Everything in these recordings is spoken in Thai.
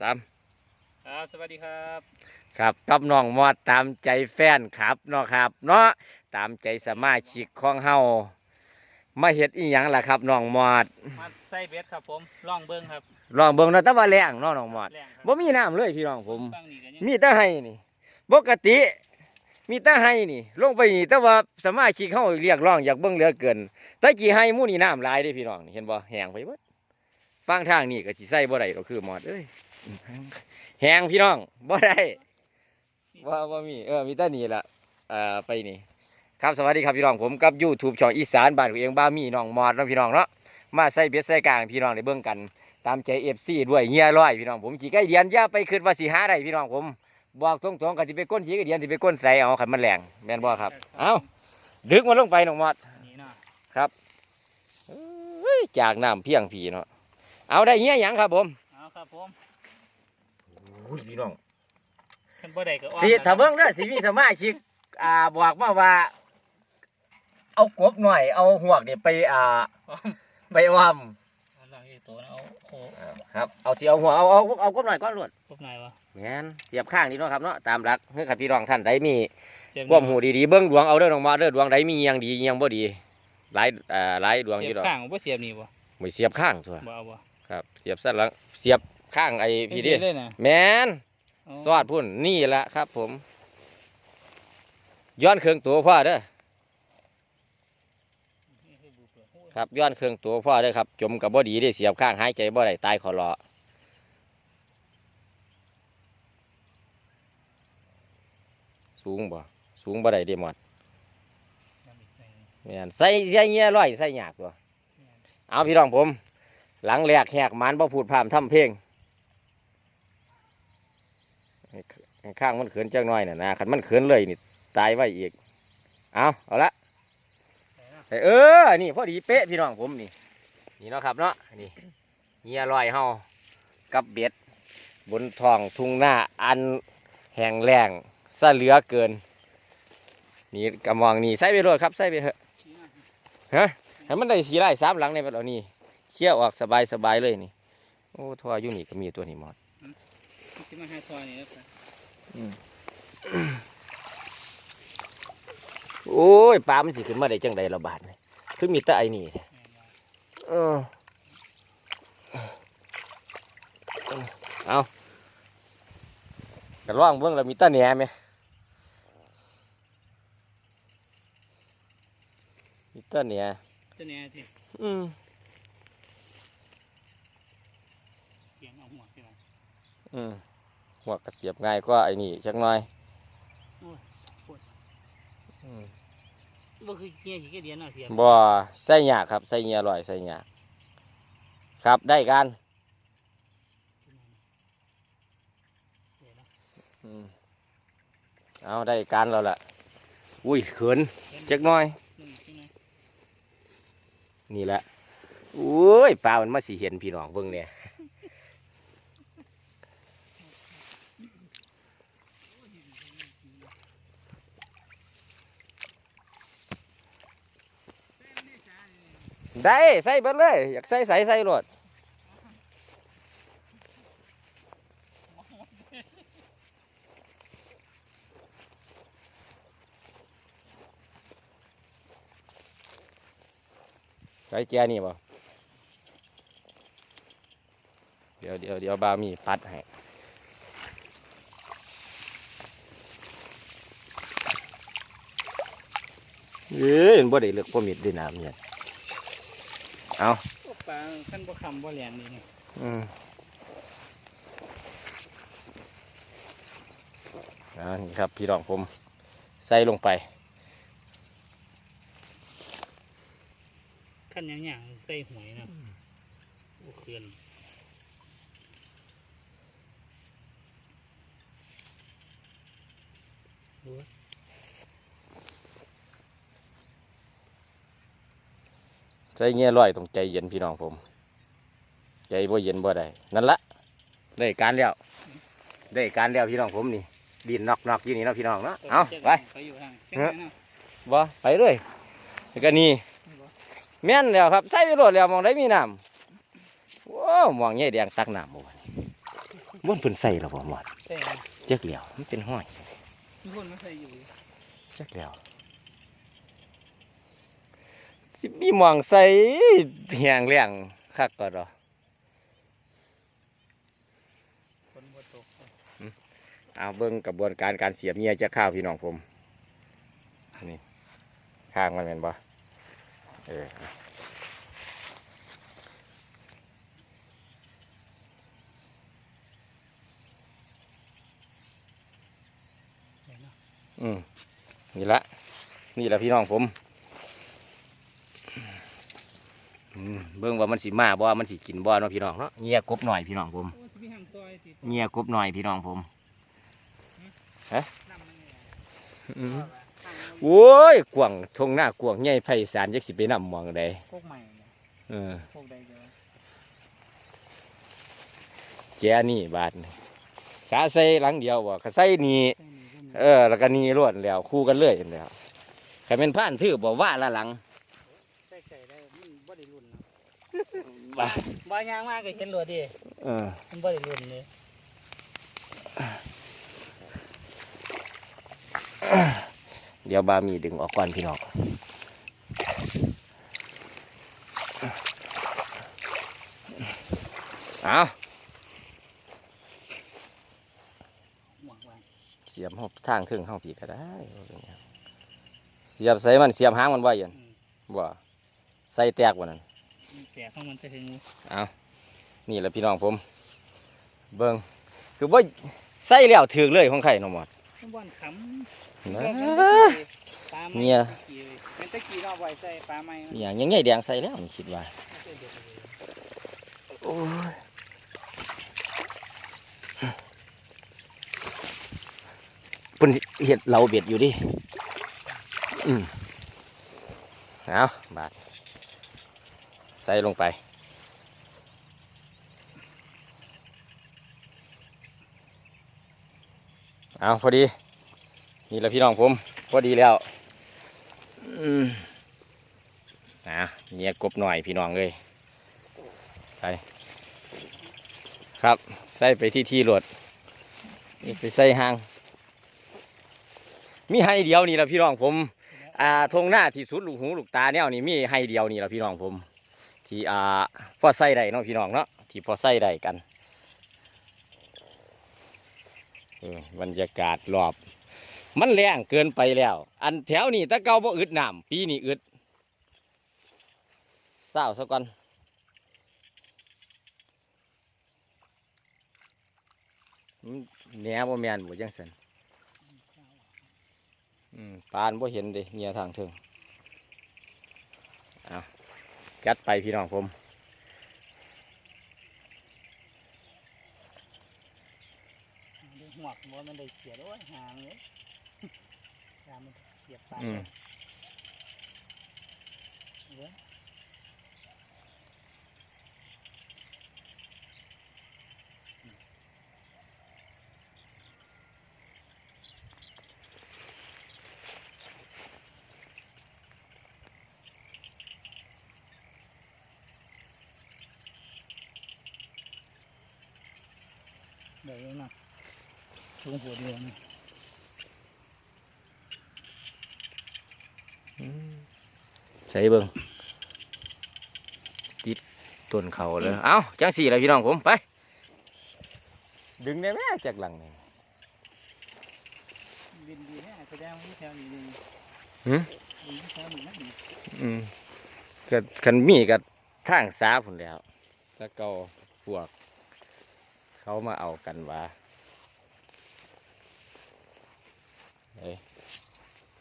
สามครับสวัสดีครับ ครับกับน้องมอดตามใจแฟนครับเนาะครับเนาะตามใจสมาชิกของเฮามาเฮ็ดอีหยังล่ะครับน้องมอดมาใส่เบ็ดครับผมล่องเบิ้งครับลองเบิ่งเนาะแต่ว่าแรงเนาะน้องมอดแรงครับบ่มีน้ำเลยพี่น้องผม ฟังนี่กันยังมีแต่ให้นี่ปกติ มีแต่ให้นี่ ลงไปนี่แต่ว่าสมาชิกเฮาเรียกร้องอยากเบิ่งเหลือเกินแต่กี่ให้หมู่นี่น้ำหลายเด้พี่น้องนี่เห็นบ่แห้งไปเบิดฟังทางนี่ก็สิใส่บ่ได้ดอกคือหมอดเอ้ย แหงพี่น้องบ่ได้ว่าบ่มีเออมีแต่นี่ละเอ่อไปนี่ครับสวัสดีครับพี่น้องผมกับ YouTube ช่องอีสานบ้านของเองบ้ามีน้องมอดนะพี่น้องเนาะมาใส่เบ็ดใส่กลางพี่น้องได้เบิ่งกัน ตามใจ FC ด้วยเฮียร้อยพี่น้องผมสิใกล้เดียนย่าไปคิดว่าสิหาได้พี่น้องผม บอกตรงๆก็สิไปก้นขี้กระเดียนสิไปก้นใส่เอาขันมันแรงแมนบ่ครับเอาดึกมันลงไปน้องมอดนี่เนาะเอ้ยจากน้ำเพียงผีเนาะเอาได้เงี้ยหยังครับผมเอาครับผม อุ้ยพี่น้องขึ้นบ่ได้ก็อ้อมสิถ้าเบิ่งเด้อสิมีสมาชิกอ่าบอกมาว่า เอากบหน่อย เอาหวกนี่ไปอ่า อ้อมไปอ้อมเอาล่างที่ตัวนะเอาโอ้ครับ เอาสิเอาหัวเอาเอาเอากบหน่อยก้อนรวดพบไหนวะแม่นเสียบข้างนี่เนาะครับเนาะตามหลักเฮ้ยครับพี่น้องท่านใดมี เจ็บความหูดีๆเบิ่งดวงเอาเด้อน้องมาเด้อดวงใดมีอิหยังดีอิหยังบ่ดี หลายอ่าหลายดวงอเสียยู่บดอกข้างบ่เสียบนี่บ่ไม่เสียบข้างตัวบ่เอาบ่ครับ เสียบสั้นหลังเสียบ ข้างไอ้พี่ดิเสียบเลยนะแมนเอาสอดพุ่นนี่แหละครับ ผม ย้อนเครื่องตัวพ่อเด้อครับย้อนเครื่องตัวพ่อเด้อครับ จมกับบ่ดีได้เสียบข้างหายใจบ่ได้ตายขอรอสูงบ่สูงบ่ได้เด้หมดแม่นใส่ใส่เงี้ยร้อยใส่หยากตัวเอาพี่น้องผม หลังแหลกแหกหมันบ่พูดพร่ำทำเพลง ข้างมันเขินจังน้อยน่ะนะคันมันเขินเลยนี่ตายไว้อีก เอาเอาละเออ นี่พอดีเป๊ะพี่น้องผมนี่ นี่เนาะครับเนาะ นี่เงียลอยเฮากับเบ็ด บนท้องทุ่งหน้าอันแห้งแล้งซะเหลือเกิน นี่กำมองนี่ใส่ไปเลยครับใส่ไปเถอะฮะให้มันได้สีไร่สามหลังในแบบเหล่านี้เคี่ยวออกสบายสบายเลยนี่ โอ้ทัวอยู่นี่ก็มีตัวนี้หมด สิมาหาทอนี่ครับโอ้ยปลามันสิขึ้นมาได้จังใดระบาดนี่คือมีแต่ไอ้นี่เออเอากระร่องเบื้องแล้วมีแตาแหน่ไหมมีแตาแหน่ตัวเนี้ยที่อืม เสียงเอาหัวที่ว่า อืมหัวกระเสียบง่ายก็ไอ้นี่จักหน่อยโอ้ยปวดอืมบ่คือเงี้ยขี้กระเดียนเอาเสียบบ่ใส่หยากครับ ใส่เงียอร่อยใส่หยากครับได้กันเดี๋ยวนะอืมเอาได้การแล้วล่ะ อุ้ยเขินจักหน่อยนึ่งใช่ไหมนี่แหละโอ้ยปลามันมาสีเห็นพี่น้องเบิ่งเนี่ย ได้ใส่เบิดเลย อยากใส่ใส่ใส่รถใส่แจนี่บ่เดี๋ยวเดี๋ยวเดี๋ยวบามีปัดให้เอ้ยมันบ่ได้เลือกพ่อมิดด้วยน้ำเนี่ย เอาพวกปลาขั้นบ่คำบ่แหลนนี่นี่อืมเอันนี้ครับ พี่รองผมใส่ลงไปขั้นหยังๆใส่หวยนะโอ้เขื่อนดูว่า ใจเงี้ยร้อยต้องใจเย็นพี่น้องผม ใจบ่เย็นบ่ได้นั่นละได้การแล้วได้การแล้วพี่น้องผมนี่ดินนอกนอกๆอยู่นี่เนาะพี่น้องเนาะเอาไปไปอยู่ทางเชียงใหม่เนาะบ่ไปเลยแล้วก็นี่แม่นแล้วครับใส่ไปโลดแล้วมองได้มีน้ำว้าวมองเงี้ยแดงตักน้ำบ่วะนี่บ่นเพิ่นใส่แล้วบ่หมดใช่ไหมจักเหลียวมันเป็นห้อยมีคนมาใส่อยู่จักแล้ว สิมีหมองใส่แหงแรงคักก็ดอกคนบ่ตกเอาเบิ่งกระบวนการการเสียบเงียจะข้าวพี่น้องผมนี่ข้างมันเป็นบ่เออเห็นเนาะอืมนี่ละนี่ละพี่น้องผมอืม เบิ่งว่ามันสิมาบ่ มันสิกินบ่เนาะพี่น้องเนาะเงียกบหน่อยพี่น้องผมเงียกบหน่อยพี่น้องผมน้ำมันเนี่ยอืมว่าว่าทางมันโอ้ยกวางทงหน้ากวางใหญ่ไพศาลจักสิไปนำมองใดโคกใหม่เออโคกใดเดียวแกนี่บาดนี่ขาใส่หลังเดียวบ่ขาใส่นี่เออ แล้วก็นี่รวดแล้ว คู่กันเลยนั่นแล้วใครเป็นผ่านถือบ่ว่าละหลัง ใส่ใส่ได้มันบ่ได้รุ่นเนาะ บ่าบ่ยางมากก็เห็นรถดิเออมันบ่ได้รุ่นเลยเดี๋ยวบามีดึงออกก่อนพี่น้องเอาหมวกไว้เสียบเฮาทางถึงเฮาผีก็ได้ เสียบใส่มันเสียบหางมันไว้ยันอืมบ่ใส่แตกบ่นั่น แต่ข้างมันจะถึงเอานี่แหละพี่น้องผม เบิ่งคือว่าใส่แล้วถึกเลยของไข่น้องหมดข้างบนขำนะปลาไม้เนี่ยมันตะกี้เราไว้ใส่ปลาไม้มันอย่างยังไงแดงใส่แล้วนี่คิดว่าไม่ใช่เด็กเลยโอ้ยเพิ่นเห็ดเราเบ็ดอยู่ดิ อืมเอาบาด ใส่ลงไป เอาพอดี นี่แหละพี่น้องผม พอดีแล้วนะเงียกบหน่อยพี่น้องเลยไปครับ ใส่ไปที่ที่รถไปใส่หาง มีให้เดียวนี่แหละพี่น้องผม อ่าทงหน้าที่สุดลูกหูลูกตาแนวนี่มีให้เดียวนี่แหละพี่น้องผม ที่อ่าพอใส่ได้เนาะพี่น้องเนาะที่พอใส่ได้กันบรรยากาศรอบ มันแรงเกินไปแล้ว อันแถวนี้ตะเกาบ่อึดน้ำปีนี้อึดเศร้าซะก่อนมันแหนบ่แมนบ่จังซั่นปานบ่เห็นเด้เงียทางเทิงเอา จัดไปพี่น้องผมหมวกบ่มันได้เขียนโอ้ยหางเลยยามมันเขียดปากอืมเว้ย ช่วงหัวเดียวนะใส่เบิ่งติดต้นเขาเลยเอ้าจังสี่เลยพี่น้องผมไป ดึงได้ไหมจากหลังนี่บินดีแน่แสดงว่าแถวนี้ดีหืมดีแถวนี้นะดีอืมก็คันมีกับทางสาผุนแหล้วแล้วก็พวก เขามาเอากันว่าเอ้ย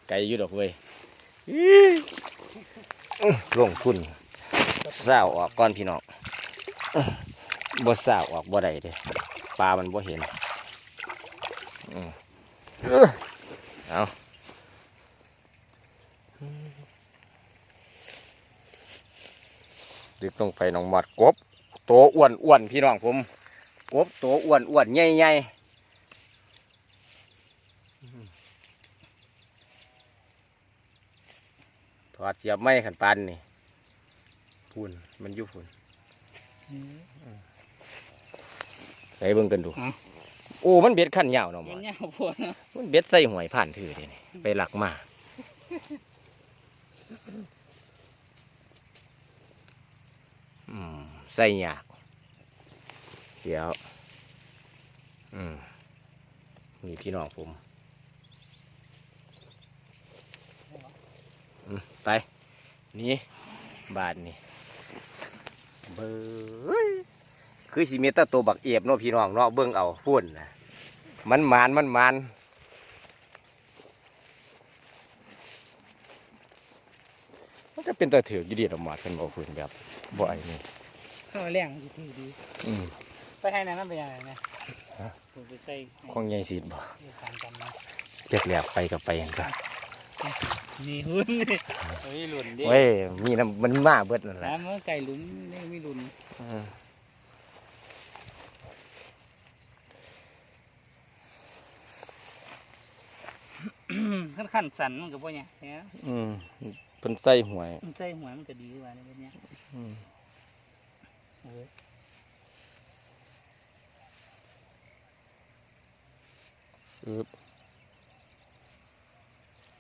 ไกลอยู่ดอกเว้ยอี้อื้อลงทุนเศร้าออกก่อนพี่น้องอื้อบ่เศร้าออกบ่ได้เด้ปลามันบ่เห็นอืมอื้อเอาดึกลงไปน้องหมอดกบ โตอ้วนอ้วนๆพี่น้องผม กบโตอ้วนอ้วนๆใหญ่ใหญ่ ถอดเสียบไม้ขันปันนี่พูนมันอยู่พูนไปเบิ่งกันดู เอาโอ้ มันเบ็ดขั้นยาวเนาะหมมัอนยาวพวกนะมันเบ็ดใส่หวยผ่านถือเดนี่ไปหลักมา อืมใส่ยาก เดี๋ยว อืมนี่พี่น้องผมอืม ไปนี่บาทนี่เบ้ยคือสิเมตาตัวบักเอียบเนาะพี่น้องเนาะเบิ่งเอาพุ่นนะมันมานมันมานมันจะเป็นตาถือกอยี่ดีดอกหมาดเป็นบ่พื้นแบบบ่ไอ้นี่เข้าแรงดีดีดีอืมไปให้นั่นนั่นเป็นยังไงเนี่ยฮะผมไปใส่คงใหญ่สีดบ่ทางกันนะเจ็กแหลกไปกับไปกันก็ นี่หุ่นนี่เฮ้ยหลุนดิเว้ยมีน้ำมันมาเบิดนั่นแหละน้ำมันไก่หลุนนี่ไม่หลุนอืมขั้นขั้นสันมันกับพวกเนี้ยเนี่ยอืมเพิ่นใส่หวยมันใส่หัวมันก็ดีกว่าในพวกเนี้ยอืมโอ้ยอึบ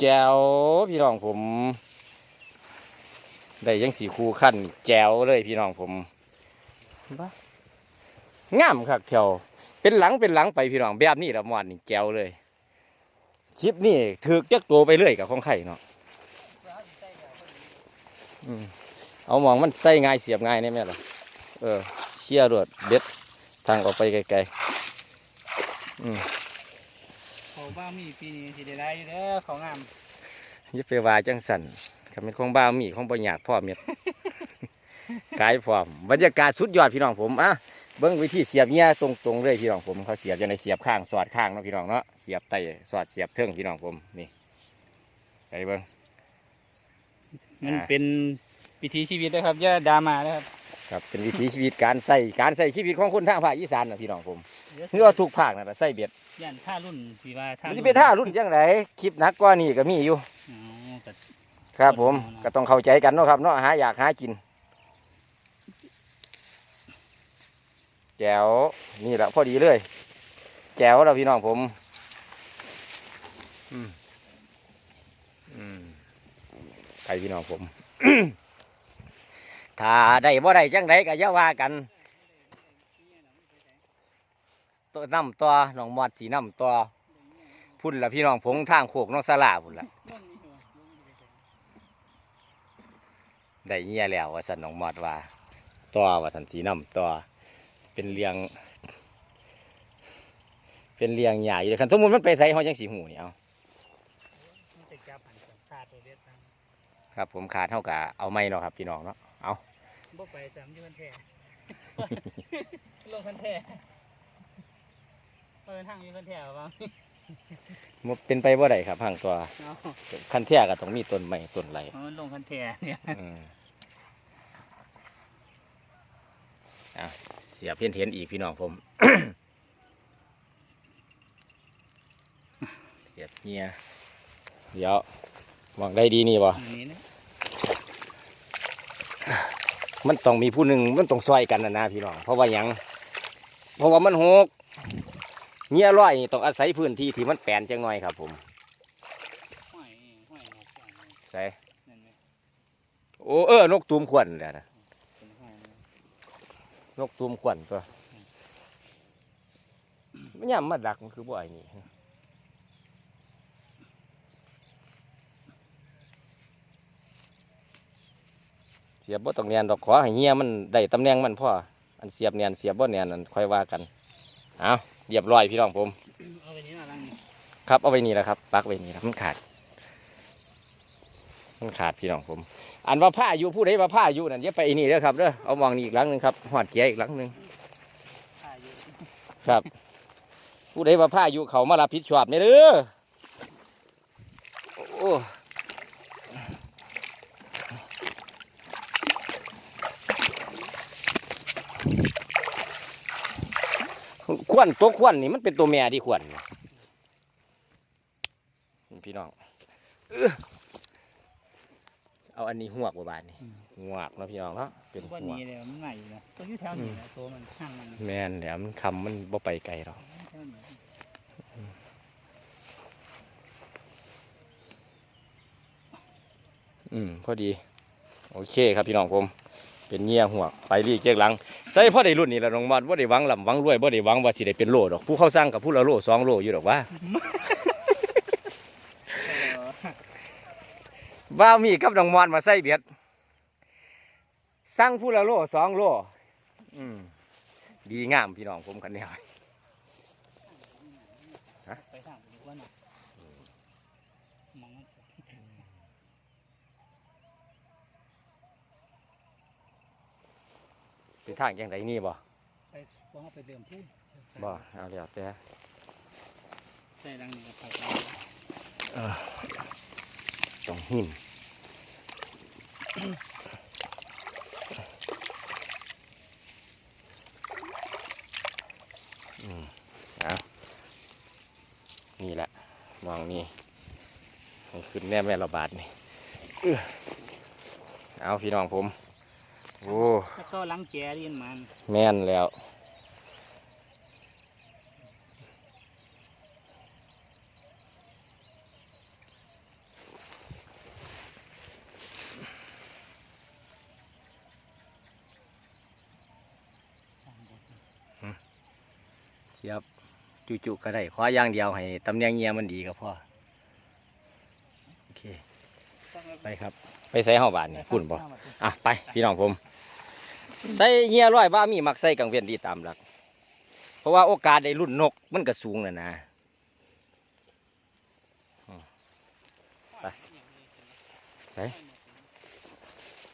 แจวพี่น้องผม ได้ยังสีคูขั้นแจวเลยพี่น้องผมบ้างามครับแถวเป็นหลังเป็นหลังไปพี่น้องแบบนี้ละมอนนี่แจวเลยคลิปนี่ถือกจักตัวไปเรื่อยกับของไข่เนาะเอามองมันใส่ง่ายเสียบง่ายนี่แม่ล่ะเออเชี่ยรวดเด็ดทางออกไปไกลๆอืม เขาบ้ามีปีนี้สิได้ได้อยู่เด้อของงามอย่าไปว่าจังสันคำเป็นของบ้ามีของปัญญากพ่อเม็ดกายพร้อมบรรยากาศสุดยอดพี่น้องผมอะเบิ้งวิธีเสียบเงี้ยตรงๆเลยพี่น้องผมเขาเสียบอยู่ในเสียบข้างสอดข้างเนาะพี่น้องเนาะเสียบไตสอดเสียบเทิงพี่น้องผมนี่ไปเบิ้งมันอ่าเป็นวิถีชีวิตนะครับอย่าดราม่านะครับครับเป็นวิถีชีวิตการใส่การใส่ชีวิตของคนทางภาคอีสานนะพี่น้องผมเพื่อทุกภาคนั่นแหละใส่เบ็ด ย่านท่ารุ่นพี่ว่าท่ามันรุ่จะเป็นท่ารุ่นจังไรคลิปหนักกว่านี่ก็มีอยู่ อ๋อก็ครับ ผมอ๋อก็ต้องเข้าใจกันเนาะครับเนาะหาอยากหากินแจ๋วนี่แหละพอดีเลยแจ๋วแล้วพี่น้องผม อืมอืมไปพี่น้องผม ถ้าได้บ่ได้จังไดก็อย่าว่ากัน ตัวน้ำตัวน้องมอดสีน้ำตัวพุ่นละพี่น้องผงทางโขกน้องสลาพุ่นละได้เงี้ยแล้วว่าสันน้องมอดว่าต่อว่าสันสีน้ำต่อเป็นเลียง เป็นเลียงใหญ่เลยคันสมมุติมันไปใส่ห้องยังสีหูนี่เอามันจะจับหันกับขาดตัวเด็ดทั้งครับผมขาดเท่ากับเอาไม่เนาะครับพี่น้องเนาะเอาบ่ไปสามอยืนแท้ลงคันแท้ เออทางอยืนแท้บ้างมันเป็นไปว่าไดครับห่างตัวเอาคันเทียก็ต้องมีต้นไม้ต้นไรเอามันลงคันแท้เนี่ยอืมอะเสียเพี้ยนเทียนอีกพี่น้องผม เสียบเงียเดี๋ยวมองได้ดีนี่บ่อันนี้นะมันต้องมีผู้หนึ่งมันต้องซอยกันนะนะพี่น้องเพราะว่าหยังเพราะว่ามันหก เงี้ยร้อยนี่ต้องอาศัยพื้นที่ที่มันแปลนจังหน่อยครับ ผมห้อยห้อยนกอย่างนี้ใส่นั่นไหมโอ้เออนกตูมขวัญแหละนะเป็นห้อยนะนกตูมขวัญตัวมันย่ำมาดักมันคือบ่อยนี่เสียบบ่ต้องเนียนดอกขอให้เงี้ยมันได้ตำแหน่งมันพ่ออันเสียบเนียนเสียบบ่เนียนอันค่อยว่ากันเอา เรียบร้อยพี่น้องผม เอาไปนี้มาลังนี่ครับเอาไว้นี่แหละครับปักไว้นี่ครับมันขาด มันขาดพี่น้องผม อันว่าผ้าอยู่ผู้ใดว่าผ้าอยู่นั่นอย่าไปไอ้นี่เด้อครับเด้อเอามองนี่อีกหลังหนึ่งครับหอดเกียร์อีกหลังหนึ่งถ่ายอยู่ครับ ผู้ใดว่าผ้าอยู่เขามารับผิดชอบเนี่ยเด้อโอ้ ขวนตัวขวนนี่มันเป็นตัวแม่ที่ขวนนี่พี่น้องเอื้อเอาอันนี้หวกบ่บาดนี่อืมหวกเนาะพี่น้องเนาะเป็นวันหวกนี้เลยมันใหม่อยู่นะตัวอยู่แถวนี้นะตัวมันข้างมันแม่นแหล้วมันคำมันบ่ไปไกลหรอกแถวนี้อืมพอดี โอเคครับพี่น้องผม เป็นเงี้ยหัวไปรีเกียกหลังใส่พ่อได้รุ่นนี่ละน้องมอดบ่าได้หวังลำหวังรวยบ่าได้หวังว่าสิได้เป็นโลดอกผู้เข้าสร้างกับผู้ละโลสองโลอยู่ดอกว่าว่ามีกับน้องมอดมาใส่เบียดสร้างผู้ละโลสองโลดีงามพี่น้องผมกันเนี่ย ไปทางดีกว่าน่ะมองมัน เป็นทางจังไดนี่บ่ไปว่าเขาไปเดิมพูดบ่เอาแล้วแต่ใส่รังนี่ก็ไปต้องหินอืมเอานี่แหละมองนี่ให้ขึ้นแน่แม่ระบาดนี่อื้อเอาพี่น้องผม โอ้แล้วก็ลังแกเรียนมันแม่นแล้วเสียบจุๆก็ได้ขออย่างเดียวให้ตำแหน่งเงียมันดีก็พอโอเคไปครับ ไปใส่ห้าบาทนี่พุ่นบ่อะไปพี่น้องผม ใส่เงี้ยร้อยว่ามีมักใส่กังเวียนดีตามหลัก เพราะว่าโอกาสได้รุ่นนกมันก็สูงนะนะไป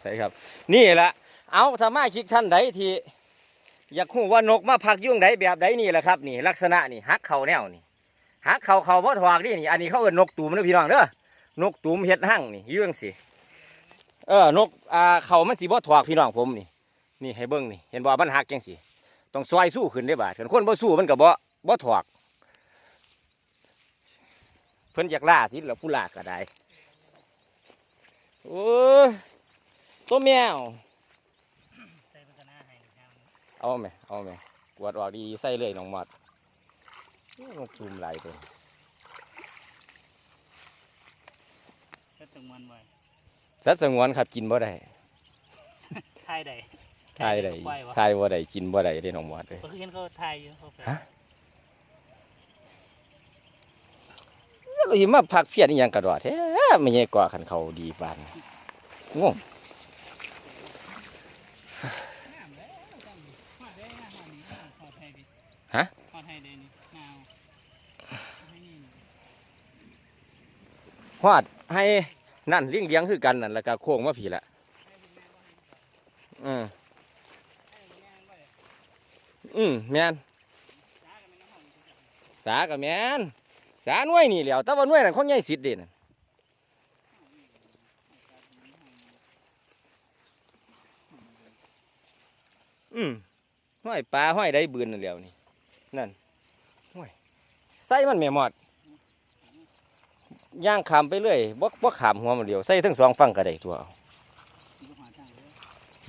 ใช่ครับ นี่แหละเอาสามารถคิดท่านใดที่อยากรู้ว่านกมาพักยุ่งใดแบบใดนี่แหละครับ นี่ ลักษณะนี่หักเข่าแนวนี่หักเข่าเข่าบ่ถวากนี่นี่อันนี้เขาเอินนกตูมนะพี่น้องเด้อนกตูมเฮ็ดหั่งนี่ยื่งสิเออนกอ่าเข่ามันสีบ่ถวากพี่น้องผมนี่ นี่ให้เบิ่งนี่เห็นบ่มันหักจังสิต้องซอยสู้ขึ้นได้บาดคันคนบ่สู้มันก็บ่บ่ถวากเพิ่นอยากล่าทิแล้วผู้ล่าก็ได้โอ้ยตัวแมวใส่พัฒนาให้ครับเอาไหมเอาไหมกวาดออกดีใส่เลยน้องหมอดโอ้นกซูมไหลายตัวก็ตึงมันไว้สัตว์สงวนครับกินบ่ได้ทายใด ทายได้ปล่อยวะทายบ่ได้กินบ่ได้เด้น้องหมอดเลยเมื่อคืนเขาทายอยู่เขาไปฮะแล้วก็สิมาพักเพียรอีหยังกระดอดแท้ไม่ใช่กว่าคันเขาดีปานนั้นงงงามแล้วจังฮอดได้งามนี่ฮอดไทยดิฮะฮอดไทยเดนี่งามให้นี่นี่ฮอดให้นั่นเลี้ยงเลี้ยงคือกันนั่นแล้วก็โค้งมาผีละอืม อืมแมนสากับแมนสาหน่วยนี่แหล้วแต่ว่าหน่วยนั่นของใหญ่สิทธิ์เด่นอืมห้อยปลาห้อยได้บืนนั่นแหล้วนี่นั่นห้อยใส่มันแม่หมอดย่างขามไปเรื่อยบ่บ่ขามหัวมันเดียวใส่ทั้งสองฝั่งก็ได้ตัวเอา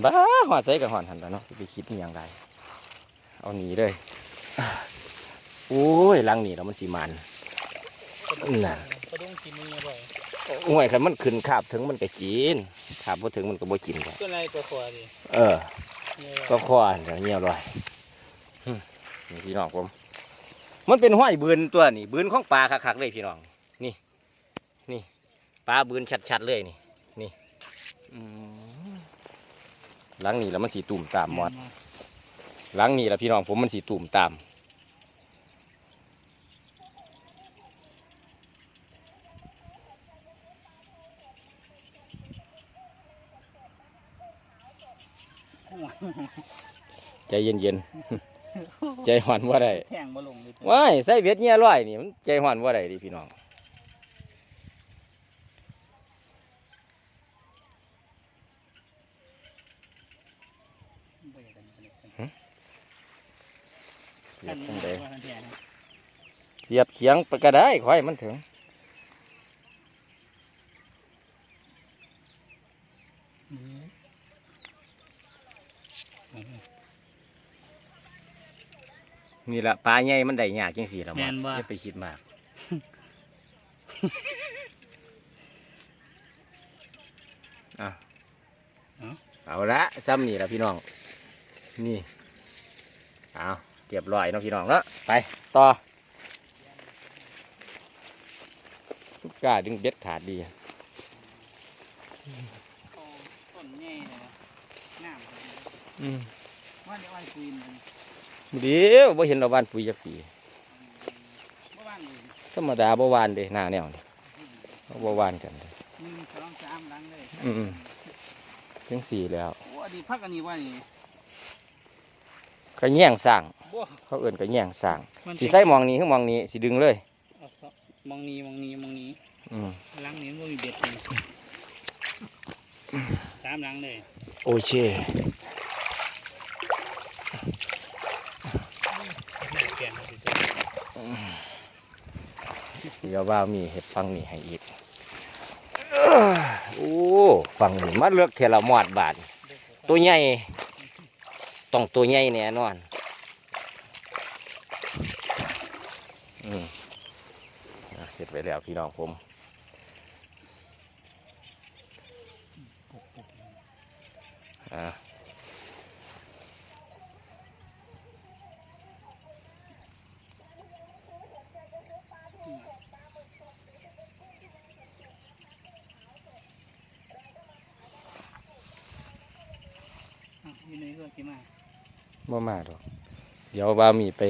บ้าหอดใส่กับหอดหันแล้วเนาะไปคิดอย่างไร เอาหนีเลยโอ้ยลังนี่แล้วมันสีมันน่ะกระดุงกินมือบ่อยห่วยคันมันขึ้นขาบถึงมันก็กินขาบพอถึงมันก็บ่กินครับส่วนอะไรตัวขวาดิเออเนี่ยก็ควานเดี๋ยวเงียบเลยหึนี่พี่น้องผม มันเป็นห้อยบืนตัวนี่บืนของปลาคักๆเลยพี่น้อง นี่นี่ปลาบืนชัดๆเลยนี่นี่อืมหลังนี่แล้วมันสีตุ่มตามหมด หลังนี่แล้วพี่น้องผมมันสีตุ่มตามใจเย็นๆ ใจหวันว่าได้แทงบ่ลงเลยว้ายใส่เบ็ดเงี้ยร้อยนี่มันใจหวันว่าได้ดิพี่น้อง เสียบเสียบเขียงปก็ได้ขอยมันถึงนี่แหละปลาใหญ่มันได้ยากจังสี่ละมันอย่ไปคิดมากเอาละซ้ำนี่ละพี่น้อง นี่ เอา เรียบร้อยเนาะพี่น้องเนาะไปต่อกล้าดึงเบ็ดขาดดีเอาต้นใหญ่เลยนะงามครับอืมว่าเดี๋ยวไอ้คุยมันเดี๋ยวบ่เห็นเราบ้านปุ๋ยจักปีเมื่อวานเลยธรรมดาบ่หวานเด้หน้าแนวนี่บ่หวานกันเด้หนึ่งสองสามหลังเลยอืมถึงสี่แล้วโอ้อดีตพักอันนี้ว่านี่ก็แย่งสร้างบ่ เขาเอื่นก็แย่งสร้างมันสิใส่หมองนี้คือหมองนี้สิดึงเลยเอาซะมองนี้มองนี้มองนี้อืมหลังนี้มันบ่มีเบ็ดเลยสามหลังเลยโอเชแก่นสิเดี๋ยวว่ามีเห็ดฟังนี่ให้อีกเอ้อโอ้ฟังนี่มาเลือกเทละหมอดบาท ตัวใหญ่ ต้องตัวใหญ่แน่นอน อืมอะเสร็จ ไปแล้วพี่น้องผมอะอะอยู่ในเรื่องที่มาบ่มาดอก เดี๋ยวว่ามีไป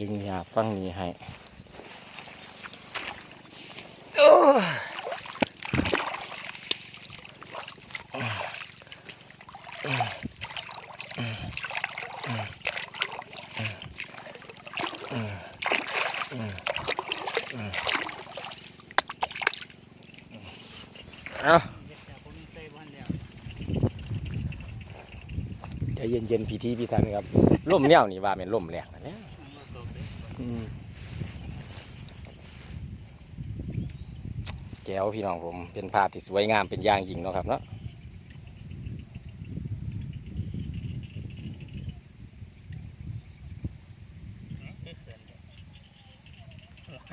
ดึงยาฟังนี้ให้โอ้ย เอาใจเย็นๆพีทีพีทันครับล่มแนวนี่ว่าเป็นล่มแรงนะเนี่ย น้ำมันตกเลย แจ๋วพี่น้องผม เป็นภาพที่สวยงามเป็นอย่างยิ่งเนาะครับเนาะเอ๊ะเขินเลยไหล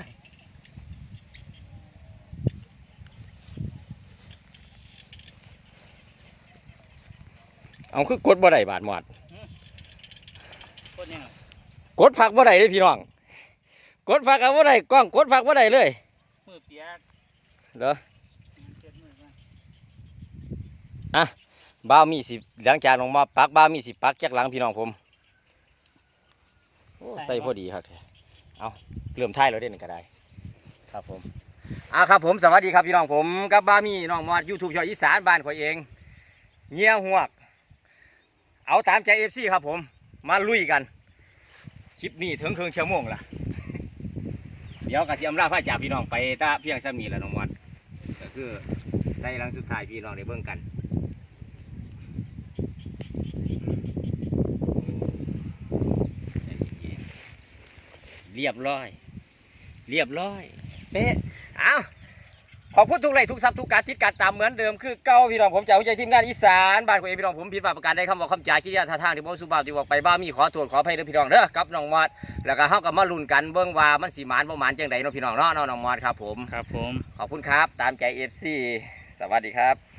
เอาคือกดบ่ได้บาดหมอดโคตรยังไงกดพักบ่ได้เลยพี่น้อง กดพักเอาบ่ได้กล้องกดพักบ่ได้เลยมือเปียก เหรอเจ็ดมือกันบ้าวมีสิหลังจากลงมาปักบ้าวมีสิปักจากหลังพี่น้องผมโอ้ใส่พอดีครับเอาเริ่มท้ายแล้วเด่นก็ได้ ครับผมอ่าครับผมสวัสดีครับพี่น้องผมกับบ้าวมีน้องมอดยูทูบช่องอีสานบ้านข่อยเองเงี้ยหวก เอาตามใจเอฟซีครับผม มาลุยกัน คลิปนี้ถึงครึ่งชั่วโมงละเดี๋ยวกะสิอำลาพระจากพี่น้องไปตาเพียงซ้ำนี้แหละน้องมอดก็ คือใส่ลังสุดท้ายพี่น้องได้เบิ่งกันเรียบร้อย เรียบร้อย เป๊ะ เอา ขอบคุณทุกไลค์ทุกซับทุกการทิศการตามเหมือนเดิมคือเก้าพี่น้องผมจากหัวใจทีมงานอีสานบ้านของเองพี่น้องผมผิดพลาดประการใดคำบอกคำจ่าคิดยาท่าทางที่บ่สุภาพที่บอกไปบ้ามีขอโทษขออภัยเด้อพี่น้องเด้อกับน้องมอดแล้วก็เฮากับมาลุ้นกันเบิ่งว่ามันสีหมานประมาณจังไดเนาะพี่น้องเนาะน้องมอดครับผมครับผมขอบคุณครับตามใจเอฟซีสวัสดีครับ